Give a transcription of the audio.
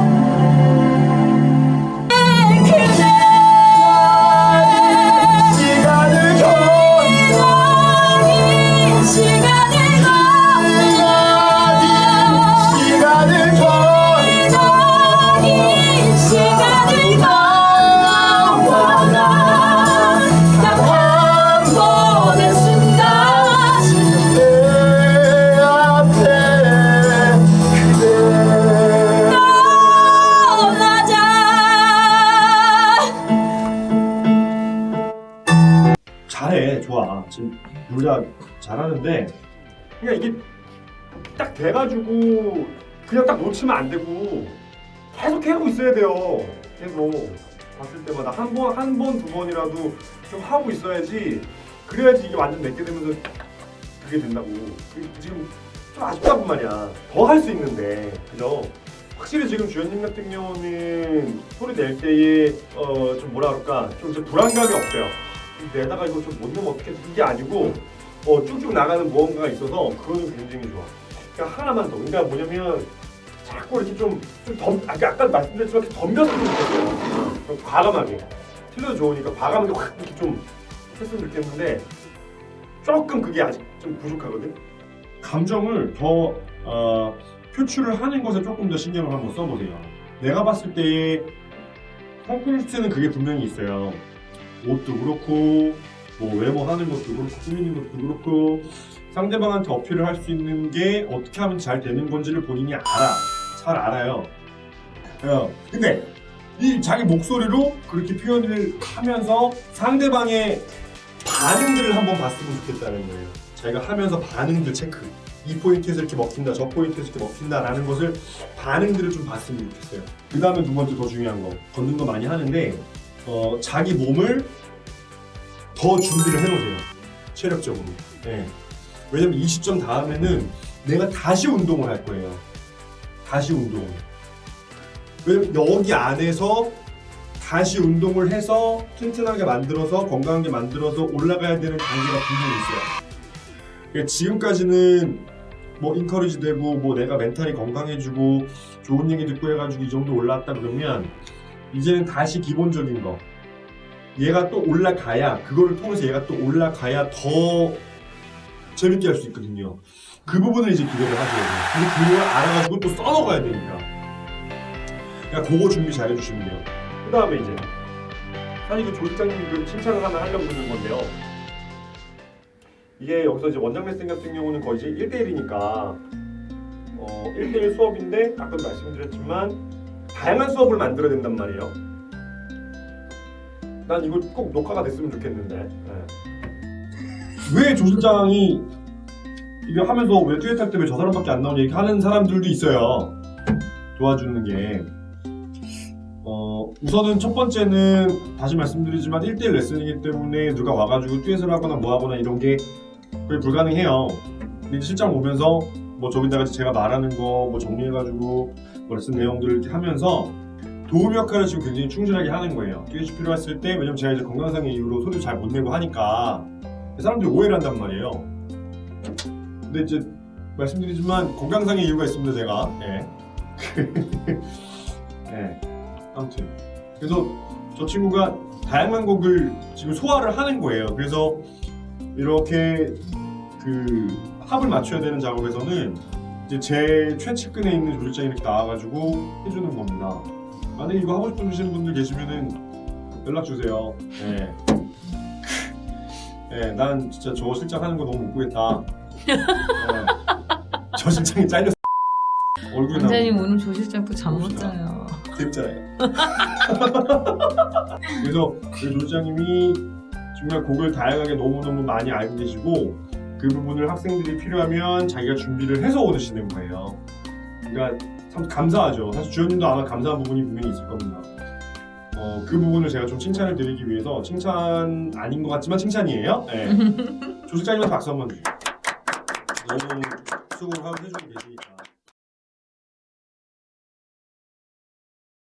알 지금 둘다 잘하는데 그냥 이게 딱 돼가지고 그냥 딱 놓치면 안 되고 계속 해고 있어야 돼요. 계속 봤을 때마다 한 번 한 번 두 번이라도 좀 하고 있어야지 그래야지 이게 완전 내게 되면서 그게 된다고. 그- 지금 좀 아쉽다고 말이야. 더 할 수 있는데. 그죠? 확실히 지금 주연님 같은 경우는 소리 낼 때에 어 좀 뭐라 그럴까? 좀 이제 불안감이 없어요 내다가 이거 좀 못 넣으면 어떻게 이게 아니고 어 쭉쭉 나가는 무언가가 있어서 그거는 굉장히 좋아. 그러니까 하나만 더. 그러니까 뭐냐면 자꾸 이렇게 좀좀 아까 아까 말씀드렸지만 이렇게 좋겠어요. 좀 과감하게 틀려도 좋으니까 과감하게 확 이렇게 좀 했으면 좋겠는데 조금 그게 아직 좀 부족하거든. 감정을 더 어, 표출을 하는 것에 조금 더 신경을 한번 써보세요. 내가 봤을 때의 콩쿠르트는 그게 분명히 있어요. 옷도 그렇고 뭐 외모 하는 것도 그렇고 꾸미는 것도 그렇고 상대방한테 어필을 할 수 있는 게 어떻게 하면 잘 되는 건지를 본인이 알아. 잘 알아요. 어, 근데 이 자기 목소리로 그렇게 표현을 하면서 상대방의 반응들을 한번 봤으면 좋겠다는 거예요. 자기가 하면서 반응들 체크. 이 포인트에서 이렇게 먹힌다 저 포인트에서 이렇게 먹힌다라는 것을 반응들을 좀 봤으면 좋겠어요. 그 다음에 두 번째 더 중요한 거. 걷는 거 많이 하는데 어, 자기 몸을 더 준비를 해놓으세요. 체력적으로. 예. 왜냐면 20점 다음에는 내가 다시 운동을 할 거예요. 다시 운동. 왜냐면 여기 안에서 다시 운동을 해서 튼튼하게 만들어서 건강하게 만들어서 올라가야 되는 단계가 분명히 있어요. 그러니까 지금까지는 뭐 인커리지 되고 뭐 내가 멘탈이 건강해지고 좋은 얘기 듣고 해가지고 이 정도 올라왔다 그러면 이제는 다시 기본적인 거. 얘가 또 올라가야 그거를 통해서 얘가 또 올라가야 더 재밌게 할 수 있거든요. 그 부분을 이제 기대를 하셔야 돼요. 그 그걸 알아가지고 또 써먹어야 되니까. 그러니까 그거 준비 잘 해주시면 돼요. 그 다음에 이제 사실 그 조직장님이 그 칭찬을 하나 하려고 그러는 건데요. 이게 여기서 이제 원장 레슨 같은 경우는 거의 이제 1대1이니까 어, 1대1 수업인데 아까도 말씀드렸지만 다양한 수업을 만들어야 된단 말이에요. 난 이거 꼭 녹화가 됐으면 좋겠는데. 네. 왜 조실장이 이거 하면서 왜 듀엣 할 때 왜 저 사람밖에 안 나오냐 이렇게 하는 사람들도 있어요. 도와주는 게. 어, 우선은 첫 번째는 다시 말씀드리지만 1대1 레슨이기 때문에 누가 와가지고 듀엣을 하거나 뭐 하거나 이런 게 거의 불가능해요. 근데 실장 오면서 뭐 저기다가 제가 말하는 거 뭐 정리해가지고 뭐 레슨 내용들을 이렇게 하면서 도움 역할을 지금 굉장히 충실하게 하는 거예요. 듀엣이 필요했을 때 왜냐면 제가 이제 건강상의 이유로 소리를 잘못 내고 하니까 사람들이 오해를 한단 말이에요. 근데 이제 말씀드리지만 건강상의 이유가 있습니다 제가. 예. 예. 아무튼 그래서 저 친구가 다양한 곡을 지금 소화를 하는 거예요. 그래서 이렇게 그 합을 맞춰야 되는 작업에서는 이제 제 최측근에 있는 조직장이 이렇게 나와가지고 해주는 겁니다. 만약에 이거 하고 싶으신 분들 계시면은 연락 주세요. 네. 네, 난 진짜 저 실장 하는 거 너무 못 보겠다. 네. 저 실장이 잘렸어. 얼굴이 원장님 나오고 오늘 조 실장 또잠 못 자요. 재밌잖아요. 그래서 그 조장님이 정말 곡을 다양하게 너무너무 많이 알고 계시고 그 부분을 학생들이 필요하면 자기가 준비를 해서 오시는 거예요. 그러니까 참 감사하죠. 사실 주연님도 아마 감사한 부분이 분명히 있을 겁니다. 어, 그 부분을 제가 좀 칭찬을 드리기 위해서 칭찬 아닌 것 같지만 칭찬이에요. 네. 조실장님한테 박수 한번 주세요. 너무 수고를 하고 해주고 계시니까.